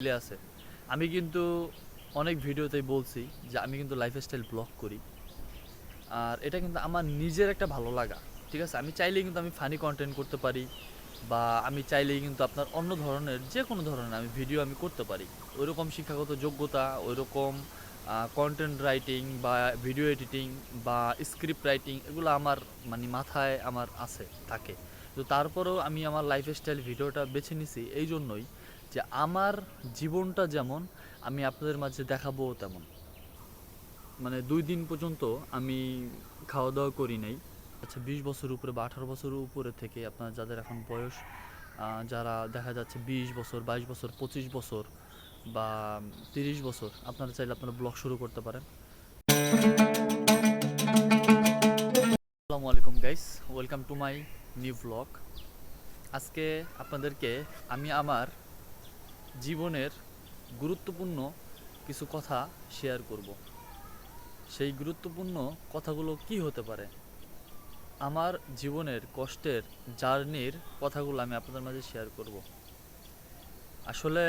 আছে। আমি কিন্তু অনেক ভিডিওতেই বলছি যে আমি কিন্তু লাইফস্টাইল ব্লগ করি। আর এটা কিন্তু আমার নিজের একটা ভালো লাগা, ঠিক আছে? আমি চাইলেই কিন্তু আমি ফানি কন্টেন্ট করতে পারি বা আমি চাইলেই কিন্তু আপনার অন্য ধরনের, যে কোনো ধরনের আমি ভিডিও আমি করতে পারি। ওইরকম শিক্ষাগত যোগ্যতা, ওইরকম কন্টেন্ট রাইটিং বা ভিডিও এডিটিং বা স্ক্রিপ্ট রাইটিং এগুলো আমার মানে মাথায় আমার আছে, থাকে। তো তারপরেও আমি আমার লাইফস্টাইল ভিডিওটা বেছে নিছি, এই জন্যই যে আমার জীবনটা যেমন, আমি আপনাদের মাঝে দেখাবো তেমন। মানে দুই দিন পর্যন্ত আমি খাওয়া দাওয়া করি নাই। আচ্ছা বিশ বছর উপরে বা আঠারো বছর উপরে থেকে আপনার যাদের এখন বয়স যারা দেখা যাচ্ছে বিশ বছর, বাইশ বছর, পঁচিশ বছর বা তিরিশ বছর, আপনারা চাইলে আপনারা ব্লগ শুরু করতে পারেন। আসসালামু আলাইকুম guys welcome to my new blog আজকে আপনাদেরকে আমি আমার জীবনের গুরুত্বপূর্ণ কিছু কথা শেয়ার করব। সেই গুরুত্বপূর্ণ কথাগুলো কি হতে পারে? আমার জীবনের কষ্টের জার্নির কথাগুলো আমি আপনাদের মাঝে শেয়ার করব। আসলে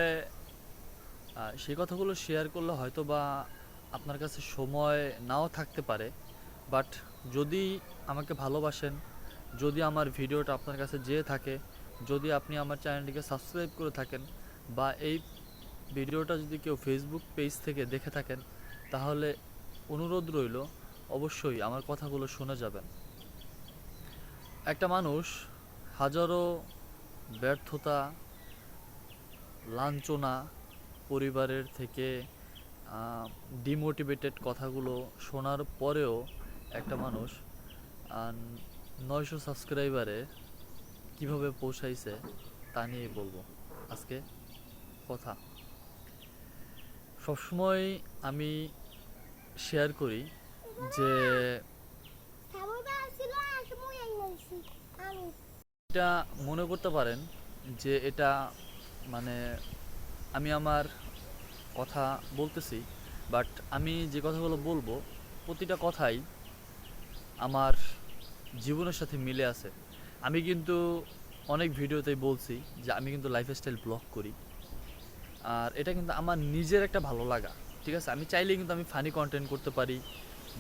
সেই কথাগুলো শেয়ার করলে হয়তো বা আপনার কাছে সময় নাও থাকতে পারে বাট যদি আমাকে ভালোবাসেন, যদি আমার ভিডিওটা আপনার কাছে যেয়ে থাকে, যদি আপনি আমার চ্যানেলটিকে সাবস্ক্রাইব করে থাকেন বা এই ভিডিওটা যদি কেউ ফেসবুক পেজ থেকে দেখে থাকেন, তাহলে অনুরোধ রইল, অবশ্যই আমার কথাগুলো শুনে যাবেন। একটা মানুষ হাজারো ব্যর্থতা, লাঞ্ছনা পরিবারের থেকে ডিমোটিভেটেড কথাগুলো শোনার পরেও একটা মানুষ নয়শো সাবস্ক্রাইবারে কীভাবে পৌঁছাইছে তা নিয়েই বলব। আজকে কথা। সবসময় আমি শেয়ার করি যে এটা মনে করতে পারেন যে এটা মানে আমি আমার কথা বলতেছি বাট আমি যে কথাগুলো বলব, প্রতিটা কথাই আমার জীবনের সাথে মিলে আছে। আমি কিন্তু অনেক ভিডিওতেই বলছি যে আমি কিন্তু লাইফস্টাইল ব্লগ করি। আর এটা কিন্তু আমার নিজের একটা ভালো লাগা, ঠিক আছে? আমি চাইলেই কিন্তু আমি ফানি কন্টেন্ট করতে পারি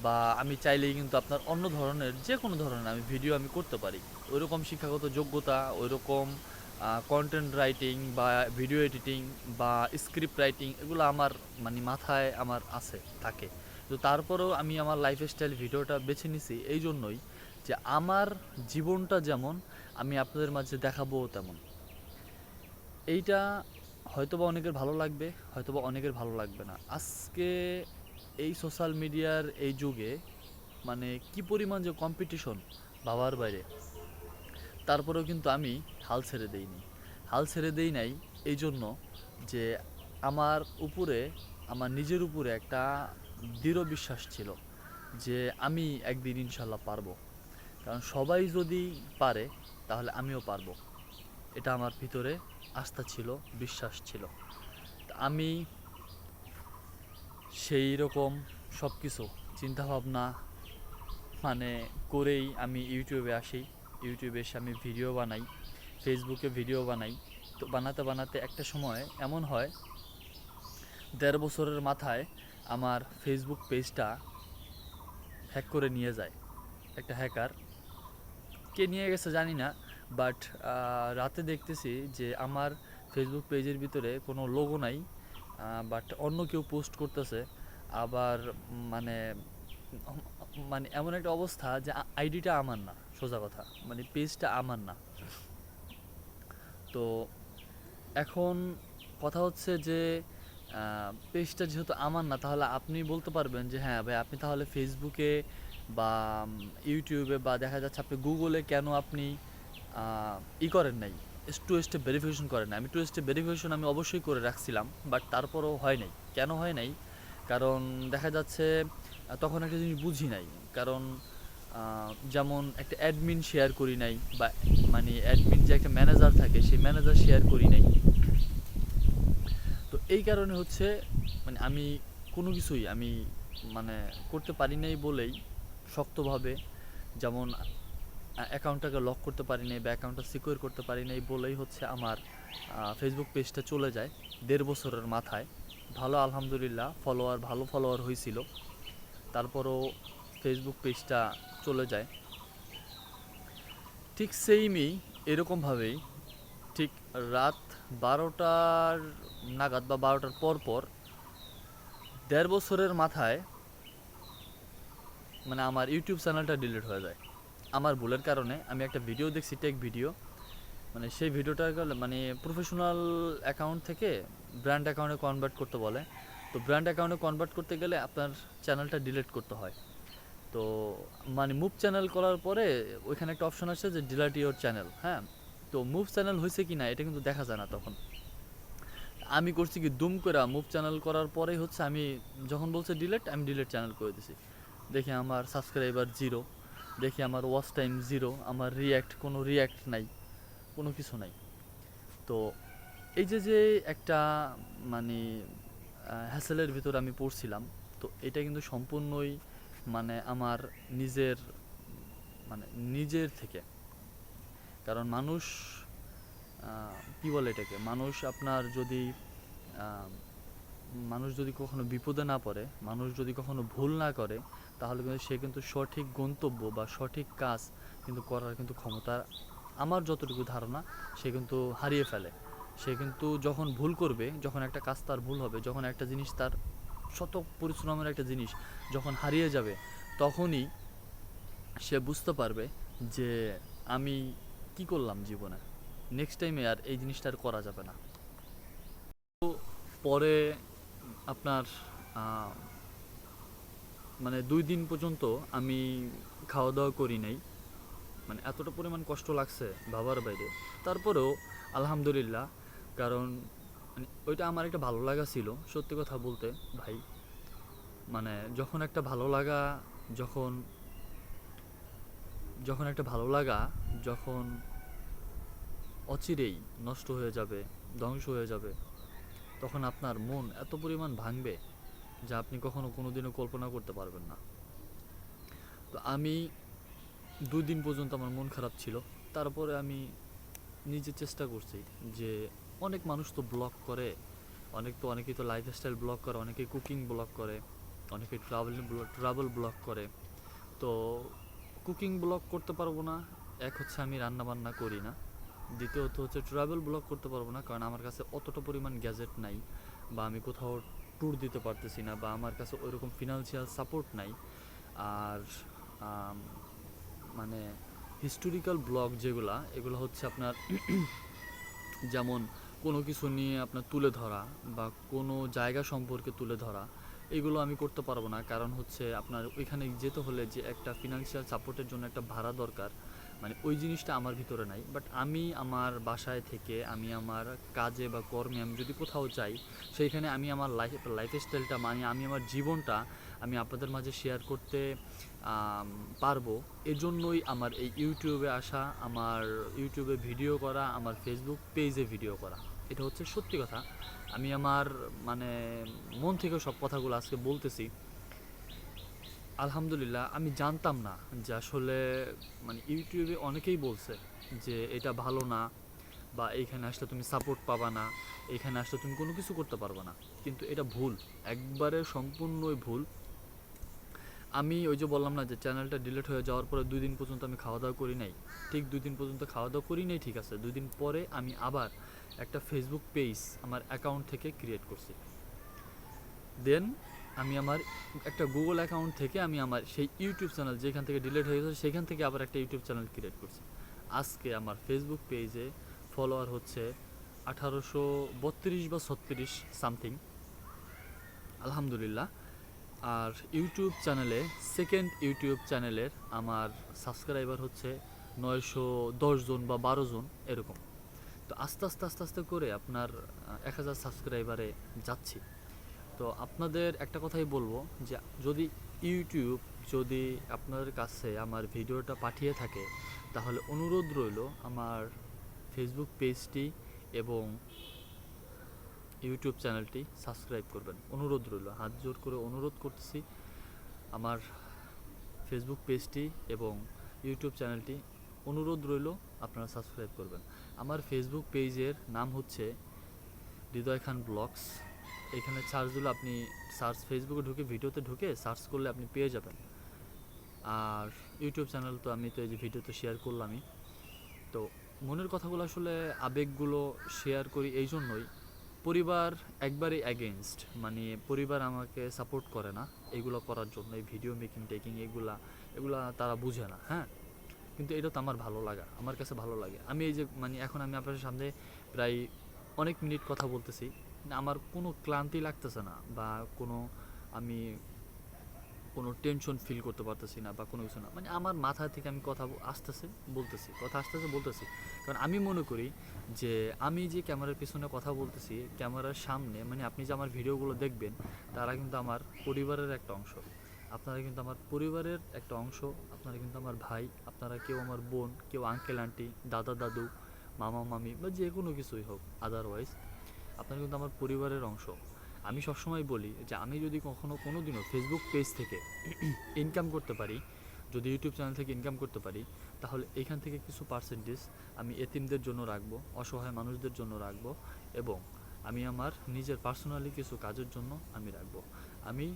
বা আমি চাইলেই কিন্তু আপনার অন্য ধরনের যে কোনো ধরনের আমি ভিডিও আমি করতে পারি। ওইরকম শিক্ষাগত যোগ্যতা, ওইরকম কন্টেন্ট রাইটিং বা ভিডিও এডিটিং বা স্ক্রিপ্ট রাইটিং এগুলো আমার মানে মাথায় আমার আছে, থাকে। তো তারপরেও আমি আমার লাইফস্টাইল ভিডিওটা বেছে নিছি এই জন্যই যে আমার জীবনটা যেমন, আমি আপনাদের মাঝে দেখাবো তেমন। এইটা হয়তোবা অনেকের ভালো লাগবে, হয়তোবা অনেকের ভালো লাগবে না। আজকে এই সোশ্যাল মিডিয়ার এই যুগে মানে কি পরিমাণ যে কম্পিটিশন বাবার বাইরে, তারপরেও কিন্তু আমি হাল ছেড়ে দেইনি। হাল ছেড়ে দেই নাই এই জন্য যে আমার উপরে, আমার নিজের উপরে একটা দৃঢ় বিশ্বাস ছিল যে আমি একদিন ইনশাল্লাহ পারব। কারণ সবাই যদি পারে, তাহলে আমিও পারব। এটা আমার ভিতরে আস্থা ছিল, বিশ্বাস ছিল। আমি সেই রকম সব কিছু চিন্তাভাবনা মানে করেই আমি ইউটিউবে আসি। ইউটিউবে এসে আমি ভিডিও বানাই ফেসবুকে ভিডিও বানাই। তো বানাতে বানাতে একটা সময় এমন হয়, দেড় বছরের মাথায় আমার ফেসবুক পেজটা হ্যাক করে নিয়ে যায়। একটা হ্যাকার কে নিয়ে গেছে জানি না বাট রাতে দেখতেছি যে আমার ফেসবুক পেজের ভিতরে কোনো লোগো নাই বাট অন্য কেউ পোস্ট করতেছে। আবার মানে মানে এমন একটা অবস্থা যে আইডিটা আমার না, সোজা কথা। মানে পেজটা আমার না। তো এখন কথা হচ্ছে যে পেজটা যেহেতু আমার না, তাহলে আপনি বলতে পারবেন যে হ্যাঁ ভাই, আপনি তাহলে ফেসবুকে বা ইউটিউবে বা দেখা যাচ্ছে আপনি গুগলে কেন আপনি ই করেন নাই টু স্টেপ ভেরিফিকেশন করেন নাই। আমি টু স্টেপ ভেরিফিকেশন আমি অবশ্যই করে রাখছিলাম বাট তারপরও হয় নাই। কেন হয় নাই? কারণ দেখা যাচ্ছে তখন একটা জিনিস বুঝি নাই। কারণ যেমন একটা অ্যাডমিন শেয়ার করি নাই, বা মানে অ্যাডমিন যে একটা ম্যানেজার থাকে, সেই ম্যানেজার শেয়ার করি নাই। তো এই কারণে হচ্ছে মানে আমি কোনো কিছুই আমি মানে করতে পারি নাই বলেই শক্তভাবে, যেমন অ্যাকাউন্টটাকে লক করতে পারি নাই বা অ্যাকাউন্টটা সিকিউর করতে পারি নাই বলেই হচ্ছে আমার ফেসবুক পেজটা চলে যায় দেড় বছরের মাথায়। ভালো আলহামদুলিল্লাহ ফলোয়ার ভালো ফলোয়ার হয়েছিল। তারপরও ফেসবুক পেজটা চলে যায়। ঠিক সেইমই এরকমভাবেই, ঠিক রাত বারোটার নাগাদ বা বারোটার পর পর দেড় বছরের মাথায় মানে আমার ইউটিউব চ্যানেলটা ডিলিট হয়ে যায়। আমার ভুলের কারণে আমি একটা ভিডিও দেখছি টেক ভিডিও মানে সেই ভিডিওটা মানে প্রফেশনাল অ্যাকাউন্ট থেকে ব্র্যান্ড অ্যাকাউন্টে কনভার্ট করতে বলে। তো ব্র্যান্ড অ্যাকাউন্টে কনভার্ট করতে গেলে আপনার চ্যানেলটা ডিলিট করতে হয়। তো মানে মুভ চ্যানেল করার পরে ওইখানে একটা অপশন আছে যে ডিলিট ইওর চ্যানেল হ্যাঁ? তো মুভ চ্যানেল হয়েছে কি না, এটা কিন্তু দেখা যায় না তখন। আমি করছি কি, দুম করে মুভ চ্যানেল করার পরেই হচ্ছে আমি যখন বলছে ডিলেট আমি ডিলেট চ্যানেল করে দিছি। দেখি আমার সাবস্ক্রাইবার জিরো দেখি আমার ওয়াচ টাইম জিরো আমার রিয়্যাক্ট কোনো রিয়্যাক্ট নাই, কোনো কিছু নাই। তো এই যে যে একটা মানে হ্যাসেলের ভিতর আমি পড়ছিলাম, তো এটা কিন্তু সম্পূর্ণই মানে আমার নিজের মানে নিজের থেকে। কারণ মানুষ কি বলে এটাকে? মানুষ আপনার যদি মানুষ যদি কখনো বিপদে না পড়ে, মানুষ যদি কখনো ভুল না করে তাহলে কিন্তু সে কিন্তু সঠিক গন্তব্য বা সঠিক কাজ কিন্তু করার কিন্তু ক্ষমতা আমার যতটুকু ধারণা, সে কিন্তু হারিয়ে ফেলে। সে কিন্তু যখন ভুল করবে, যখন একটা কাজ তার ভুল হবে, যখন একটা জিনিস তার শত পরিশ্রমের একটা জিনিস যখন হারিয়ে যাবে, তখনই সে বুঝতে পারবে যে আমি কি করলাম জীবনে। নেক্সট টাইমে আর এই জিনিসটা আর করা যাবে না। তো পরে আপনার মানে দুই দিন পর্যন্ত আমি খাওয়া দাওয়া করি নাই। মানে এতটা পরিমাণ কষ্ট লাগছে বাবার বাইরে। তারপরেও আলহামদুলিল্লাহ, কারণ মানে ওইটা আমার একটা ভালো লাগা ছিল, সত্যি কথা বলতে ভাই। মানে যখন একটা ভালো লাগা, যখন যখন একটা ভালো লাগা, যখন অচিরেই নষ্ট হয়ে যাবে, ধ্বংস হয়ে যাবে, তখন আপনার মন এত পরিমাণ ভাঙবে। যা আপনি কখনো কোনোদিনও কল্পনা করতে পারবেন না। তো আমি দুই দিন পর্যন্ত আমার মন খারাপ ছিল। তারপরে আমি নিজে চেষ্টা করছি যে অনেক মানুষ তো ব্লগ করে, অনেক তো অনেকেই তো লাইফস্টাইল ব্লগ করে অনেকে কুকিং ব্লগ করে অনেকে ট্রাভেল ট্রাভেল ব্লগ করে। তো কুকিং ব্লগ করতে পারব না, এক হচ্ছে আমি রান্না বান্না করি না। দ্বিতীয়ত হচ্ছে ট্রাভেল ব্লগ করতে পারব না, কারণ আমার কাছে অতটা পরিমাণ গ্যাজেট নাই বা আমি কোথাও ট্যুর দিতে পারতেছি না বা আমার কাছে ওইরকম ফিনান্সিয়াল সাপোর্ট নাই। আর মানে হিস্টোরিক্যাল ব্লগ যেগুলা, এগুলো হচ্ছে আপনার যেমন কোনো কিছু নিয়ে আপনার তুলে ধরা বা কোনো জায়গা সম্পর্কে তুলে ধরা, এগুলো আমি করতে পারব না। কারণ হচ্ছে আপনার ওইখানে যেতে হলে যে একটা ফিনান্সিয়াল সাপোর্টের জন্য একটা ভাড়া দরকার মানে ওই জিনিসটা আমার ভিতরে নাই। বাট আমি আমার বাসায় থেকে, আমি আমার কাজে বা কর্মে আমি যদি কোথাও যাই, সেইখানে আমি আমার লাইফ লাইফ স্টাইলটা মানে আমি আমার জীবনটা আমি আপনাদের মাঝে শেয়ার করতে পারব। এজন্যই আমার এই ইউটিউবে আসা, আমার ইউটিউবে ভিডিও করা, আমার ফেসবুক পেজে ভিডিও করা। এটা হচ্ছে সত্যি কথা। আমি আমার মানে মন থেকে সব কথাগুলো আজকে বলতেছি। আলহামদুলিল্লাহ, আমি জানতাম না যে আসলে মানে ইউটিউবে অনেকেই বলছে যে এটা ভালো না বা এইখানে আসলে তুমি সাপোর্ট পাবা না, এইখানে আসলে তুমি কোনো কিছু করতে পারবে না। কিন্তু এটা ভুল, একবারে সম্পূর্ণই ভুল। আমি ওই যে বললাম না যে চ্যানেলটা ডিলিট হয়ে যাওয়ার পরে দুই দিন পর্যন্ত আমি খাওয়া দাওয়া করি নাই। ঠিক দুই দিন পর্যন্ত খাওয়া দাওয়া করি নাই, ঠিক আছে। দুই দিন পরে আমি আবার একটা ফেসবুক পেজ আমার অ্যাকাউন্ট থেকে ক্রিয়েট করছি। দেন আমি আমার একটা গুগল অ্যাকাউন্ট থেকে আমি আমার সেই ইউটিউব চ্যানেল যেখান থেকে ডিলিট হয়ে গেছে, সেখান থেকে আবার একটা ইউটিউব চ্যানেল ক্রিয়েট করছি। আজকে আমার ফেসবুক পেজে ফলোয়ার হচ্ছে আঠারোশো বত্রিশ বা ছত্রিশ সামথিং আলহামদুলিল্লাহ। আর ইউটিউব চ্যানেলে সেকেন্ড ইউটিউব চ্যানেলের আমার সাবস্ক্রাইবার হচ্ছে নয়শো দশ জন বা বারো জন, এরকম। তো আস্তে আস্তে আস্তে আস্তে করে আপনার এক হাজার সাবস্ক্রাইবারে যাচ্ছি। তো আপনাদের একটা কথাই বলব যে যদি ইউটিউব যদি আপনাদের কাছে আমার ভিডিওটা পাঠিয়ে থাকে, তাহলে অনুরোধ রইল আমার ফেসবুক পেজটি এবং ইউটিউব চ্যানেলটি সাবস্ক্রাইব করবেন। অনুরোধ রইল, হাত জোর করে অনুরোধ করতেছি আমার ফেসবুক পেজটি এবং ইউটিউব চ্যানেলটি অনুরোধ রইল আপনারা সাবস্ক্রাইব করবেন। আমার ফেসবুক পেজের নাম হচ্ছে হৃদয় খান ব্লগস। এখানে সার্চ দিলে আপনি সার্চ ফেসবুকে ঢুকে, ভিডিওতে ঢুকে সার্চ করলে আপনি পেয়ে যাবেন। আর ইউটিউব চ্যানেল তো আমি তো এই যে ভিডিও তো শেয়ার করলামই। তো মনের কথাগুলো আসলে আবেগগুলো শেয়ার করি এই জন্যই পরিবার একবারই অ্যাগেনস্ট মানে পরিবার আমাকে সাপোর্ট করে না এগুলো করার জন্য, এই ভিডিও মেকিং টেকিং এগুলা এগুলা তারা বুঝে না হ্যাঁ? কিন্তু এটা তো আমার ভালো লাগা, আমার কাছে ভালো লাগে। আমি এই যে মানে এখন আমি আপনার সামনে প্রায় অনেক মিনিট কথা বলতেছি। আমার কোনো ক্লান্তি লাগতেছে না বা কোনো আমি কোনো টেনশন ফিল করতে পারতেছি না বা কোনো কিছু না। মানে আমার মাথা থেকে আমি কথা আসতেছে, বলতেছি, কথা আসতেছে, বলতেছি। কারণ আমি মনে করি যে আমি যে ক্যামেরার পিছনে কথা বলতেছি, ক্যামেরার সামনে মানে আপনি যে আমার ভিডিওগুলো দেখবেন, তারা কিন্তু আমার পরিবারের একটা অংশ। আপনারা কিন্তু আমার পরিবারের একটা অংশ, আপনারা কিন্তু আমার ভাই, আপনারা কেউ আমার বোন, কেউ আঙ্কেল আন্টি দাদা, দাদু, মামা, মামি বা যে কোনো কিছুই হোক আদারওয়াইজ আপনারা কিন্তু আমার পরিবারের অংশ। আমি সবসময় বলি যে, আমি যদি কখনো কোনো দিনও ফেসবুক পেজ থেকে ইনকাম করতে পারি, যদি ইউটিউব চ্যানেল থেকে ইনকাম করতে পারি, তাহলে এখান থেকে কিছু পার্সেন্টেজ আমি এতিমদের জন্য রাখব, অসহায় মানুষদের জন্য রাখব এবং আমি আমার নিজের পার্সোনালি কিছু কাজের জন্য আমি রাখব। আমি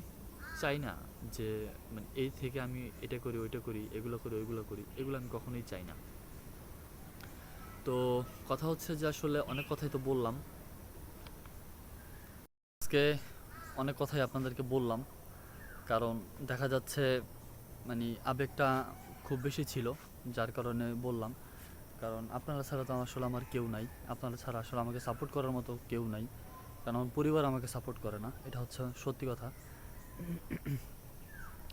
চাই না যে মানে এই থেকে আমি এটা করি, ওইটা করি, এগুলো করি, ওইগুলো করি, এগুলো আমি কখনোই চাই না। তো কথা হচ্ছে যে, আসলে অনেক কথাই তো বললাম আজকে অনেক কথাই আপনাদেরকে বললাম। কারণ দেখা যাচ্ছে মানে আবেগটা খুব বেশি ছিল, যার কারণে বললাম। কারণ আপনারা ছাড়া তো আসলে আমার কেউ নাই। আপনারা ছাড়া আসলে আমাকে সাপোর্ট করার মতো কেউ নাই। কারণ আমার পরিবার আমাকে সাপোর্ট করে না। এটা হচ্ছে সত্যি কথা।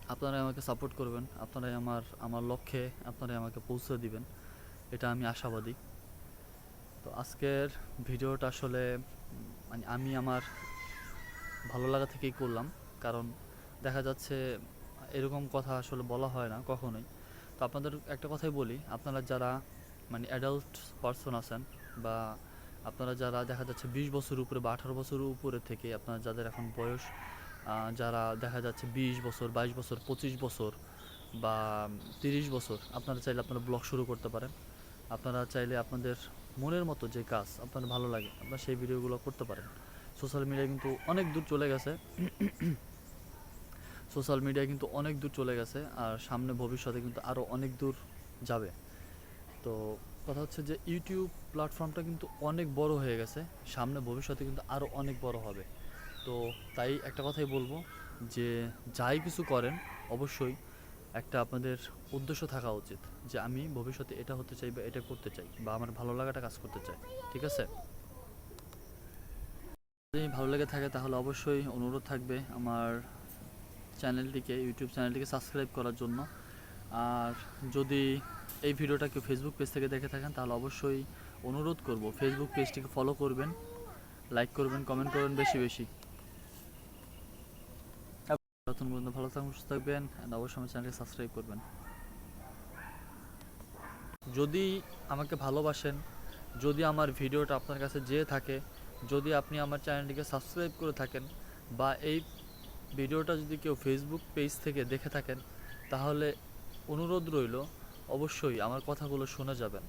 আপনারাই আমাকে সাপোর্ট করবেন। আপনারাই আমার আমার লক্ষ্যে আপনারাই আমাকে পৌঁছে দিবেন। এটা আমি আশাবাদী। তো আজকের ভিডিওটা আসলে মানে আমি আমার ভালো লাগা থেকেই করলাম। কারণ দেখা যাচ্ছে এরকম কথা আসলে বলা হয় না কখনোই। তো আপনাদের একটা কথাই বলি, আপনারা যারা মানে অ্যাডাল্ট পারসন আছেন বা আপনারা যারা দেখা যাচ্ছে বিশ বছর উপরে বা আঠারো বছর উপরে থেকে আপনারা যাদের এখন বয়স যারা দেখা যাচ্ছে বিশ বছর, বাইশ বছর, পঁচিশ বছর বা তিরিশ বছর, আপনারা চাইলে আপনারা ব্লগ শুরু করতে পারেন। আপনারা চাইলে আপনাদের মনের মতো যে কাজ আপনার ভালো লাগে, আপনারা সেই ভিডিওগুলো করতে পারেন। সোশ্যাল মিডিয়া কিন্তু অনেক দূর চলে গেছে। সোশ্যাল মিডিয়া কিন্তু অনেক দূর চলে গেছে আর সামনে ভবিষ্যতে কিন্তু আরও অনেক দূর যাবে। তো কথা হচ্ছে যে ইউটিউব প্ল্যাটফর্মটা কিন্তু অনেক বড় হয়ে গেছে। সামনে ভবিষ্যতে কিন্তু আরও অনেক বড় হবে। তো তাই একটা কথাই বলব যে যাই কিছু করেন, অবশ্যই একটা আপনাদের উদ্দেশ্য থাকা উচিত যে আমি ভবিষ্যতে এটা হতে চাই বা এটা করতে চাই বা আমার ভালো লাগাটা কাজ করতে চাই। ঠিক আছে? ভালো লেগে থাকে, তাহলে অবশ্যই অনুরোধ থাকবে আমার চ্যানেলটিকে, ইউটিউব চ্যানেলটিকে সাবস্ক্রাইব করার জন্য। আর যদি এই ভিডিওটা কেউ ফেসবুক পেজ থেকে দেখে থাকেন, তাহলে অবশ্যই অনুরোধ করব ফেসবুক পেজটিকে ফলো করবেন লাইক করবেন কমেন্ট করবেন বেশি বেশি। নতুন বন্ধু ভালো থাকবেন সুস্থ থাকবেন অবশ্যই আমার চ্যানেলকে সাবস্ক্রাইব করবেন। যদি আমাকে ভালোবাসেন, যদি আমার ভিডিওটা আপনার কাছে যেয়ে থাকে যদি আপনি আমার চ্যানেলটিকে সাবস্ক্রাইব করে থাকেন বা এই ভিডিওটা যদি কেউ ফেসবুক পেজ থেকে দেখে থাকেন, তাহলে অনুরোধ রইল, অবশ্যই আমার কথাগুলো শোনা যাবেন।